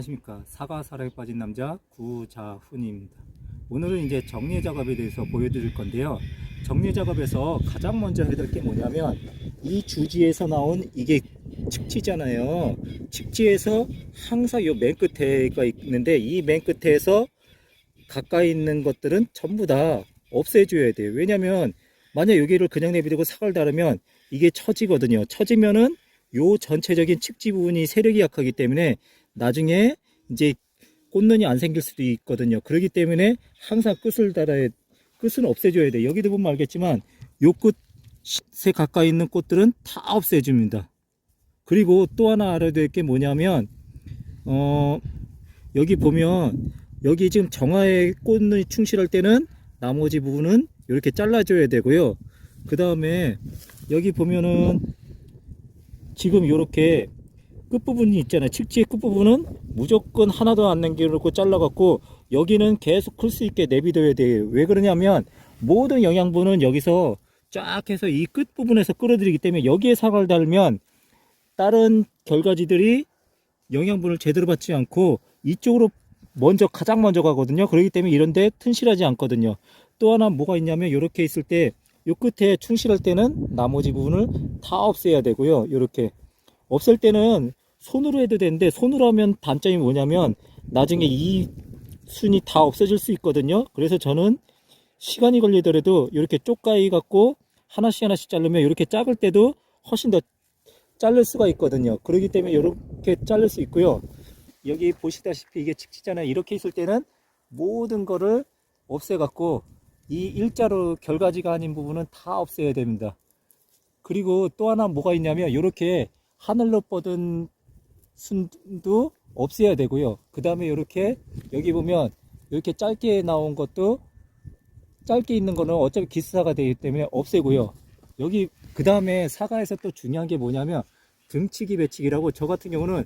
안녕하십니까. 사과 사랑에 빠진 남자 구자훈입니다. 오늘은 이제 정리 작업에 대해서 보여드릴 건데요. 정리 작업에서 가장 먼저 해야 될 게 뭐냐면 이 주지에서 나온 이게 측지잖아요. 측지에서 항상 요맨 끝에가 있는데 이 맨 끝에서 가까이 있는 것들은 전부 다 없애줘야 돼요. 왜냐면 만약 여기를 그냥 내비두고 사과를 달으면 이게 처지거든요. 처지면은 요 전체적인 측지 부분이 세력이 약하기 때문에 나중에 이제 꽃눈이 안 생길 수도 있거든요. 그렇기 때문에 항상 끝을 달아야 끝은 없애줘야 돼. 여기도 보면 알겠지만 요 끝에 가까이 있는 꽃들은 다 없애줍니다. 그리고 또 하나 알아야 될 게 뭐냐면 어 여기 보면 여기 지금 정화에 꽃눈이 충실할 때는 나머지 부분은 이렇게 잘라줘야 되고요. 그 다음에 여기 보면은 지금 이렇게 끝부분이 있잖아요. 칙지의 끝부분은 무조건 하나도 안 남겨놓고 잘라갖고 여기는 계속 클 수 있게 내비둬야 돼요. 왜 그러냐면 모든 영양분은 여기서 쫙 해서 이 끝부분에서 끌어들이기 때문에 여기에 사과를 달면 다른 결과지들이 영양분을 제대로 받지 않고 이쪽으로 먼저 가장 먼저 가거든요. 그렇기 때문에 이런데 튼실하지 않거든요. 또 하나 뭐가 있냐면 이렇게 있을 때요 끝에 충실할 때는 나머지 부분을 다 없애야 되고요. 이렇게 없앨 때는 손으로 해도 되는데 손으로 하면 단점이 뭐냐면 나중에 이 순이 다 없어질 수 있거든요. 그래서 저는 시간이 걸리더라도 이렇게 쪽가위 갖고 하나씩 하나씩 자르면 이렇게 작을 때도 훨씬 더 자를 수가 있거든요. 그렇기 때문에 이렇게 자를 수 있고요. 여기 보시다시피 이게 측지잖아요. 이렇게 있을 때는 모든 거를 없애 갖고 이 일자로 결과지가 아닌 부분은 다 없애야 됩니다. 그리고 또 하나 뭐가 있냐면 이렇게 하늘로 뻗은 순도 없애야 되고요. 그 다음에 이렇게 여기 보면 이렇게 짧게 나온 것도 짧게 있는 거는 어차피 기스사가 되기 때문에 없애고요. 여기 그 다음에 사과에서 또 중요한 게 뭐냐면 등치기 배치기라고 저 같은 경우는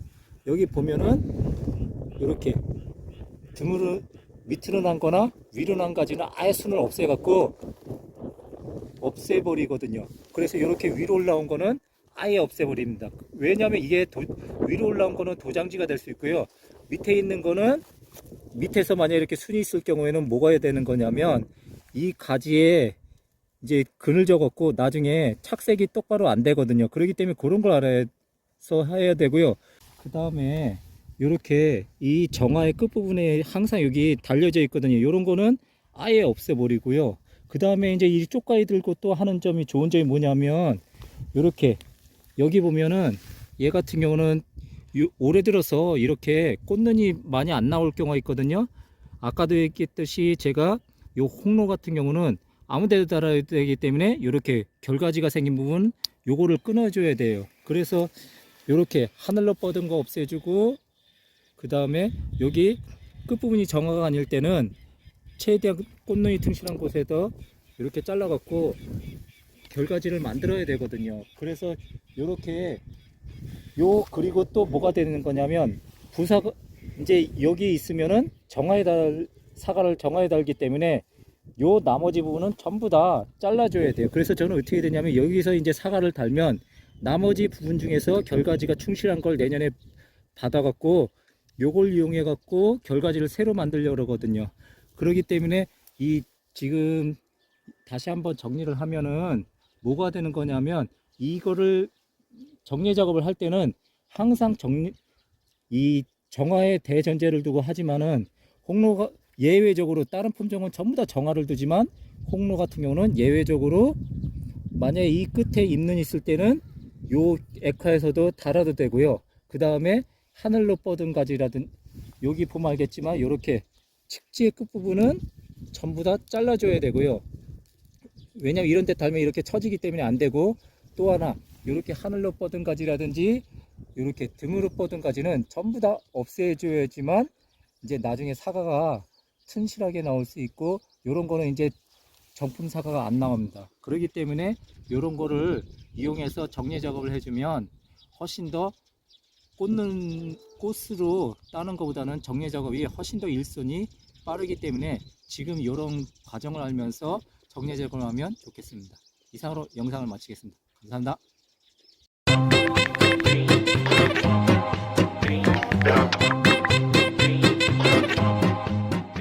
여기 보면은 이렇게 등으로 밑으로 난 거나 위로 난 가지는 아예 순을 없애갖고 없애버리거든요. 그래서 이렇게 위로 올라온 거는 아예 없애버립니다. 왜냐하면 이게 도- 위로 올라온 거는 도장지가 될 수 있고요. 밑에 있는 거는 밑에서 만약 이렇게 순이 있을 경우에는 뭐가 해야 되는 거냐면 이 가지에 이제 그늘 적었고 나중에 착색이 똑바로 안 되거든요. 그렇기 때문에 그런 걸 알아서 해야 되고요. 그 다음에 이렇게 이 정화의 끝부분에 항상 여기 달려져 있거든요. 이런 거는 아예 없애버리고요. 그 다음에 이제 이 쪽가위 들고 또 하는 점이 좋은 점이 뭐냐면 이렇게 여기 보면은 얘 같은 경우는 요- 올해 들어서 이렇게 꽃눈이 많이 안 나올 경우가 있거든요. 아까도 얘기했듯이 제가 요 홍로 같은 경우는 아무 데도 달아야 되기 때문에 이렇게 결과지가 생긴 부분 요거를 끊어줘야 돼요. 그래서 이렇게 하늘로 뻗은 거 없애주고 그 다음에 여기 끝부분이 정화가 아닐 때는 최대한 꽃눈이 튼실한 곳에서 이렇게 잘라갖고 결과지를 만들어야 되거든요. 그래서 이렇게 요 그리고 또 뭐가 되는 거냐면 부사가 이제 여기 있으면은 정화에 달 사과를 정화에 달기 때문에 요 나머지 부분은 전부 다 잘라줘야 돼요. 그래서 저는 어떻게 되냐면 여기서 이제 사과를 달면 나머지 부분 중에서 결과지가 충실한 걸 내년에 받아갖고 요걸 이용해 갖고 결과지를 새로 만들려고 그러거든요. 그렇기 때문에 이 지금 다시 한번 정리를 하면은 뭐가 되는 거냐면 이거를 정리 작업을 할 때는 항상 정리 이 정화의 대전제를 두고 하지만은 홍로가 예외적으로 다른 품종은 전부 다 정화를 두지만 홍로 같은 경우는 예외적으로 만약에 이 끝에 잎눈 있을 때는 요 액화에서도 달아도 되고요. 그 다음에 하늘로 뻗은 가지라든 여기 보면 알겠지만 이렇게 측지의 끝부분은 전부 다 잘라줘야 되고요. 왜냐면 이런 데 달면 이렇게 처지기 때문에 안 되고 또 하나 이렇게 하늘로 뻗은 가지라든지 이렇게 등으로 뻗은 가지는 전부 다 없애줘야지만 이제 나중에 사과가 튼실하게 나올 수 있고 이런 거는 이제 정품 사과가 안 나옵니다. 그렇기 때문에 이런 거를 이용해서 정리 작업을 해주면 훨씬 더 꽂는 꽃으로 따는 것보다는 정리 작업이 훨씬 더 일손이 빠르기 때문에 지금 이런 과정을 알면서 정리 작업을 하면 좋겠습니다. 이상으로 영상을 마치겠습니다. 감사합니다.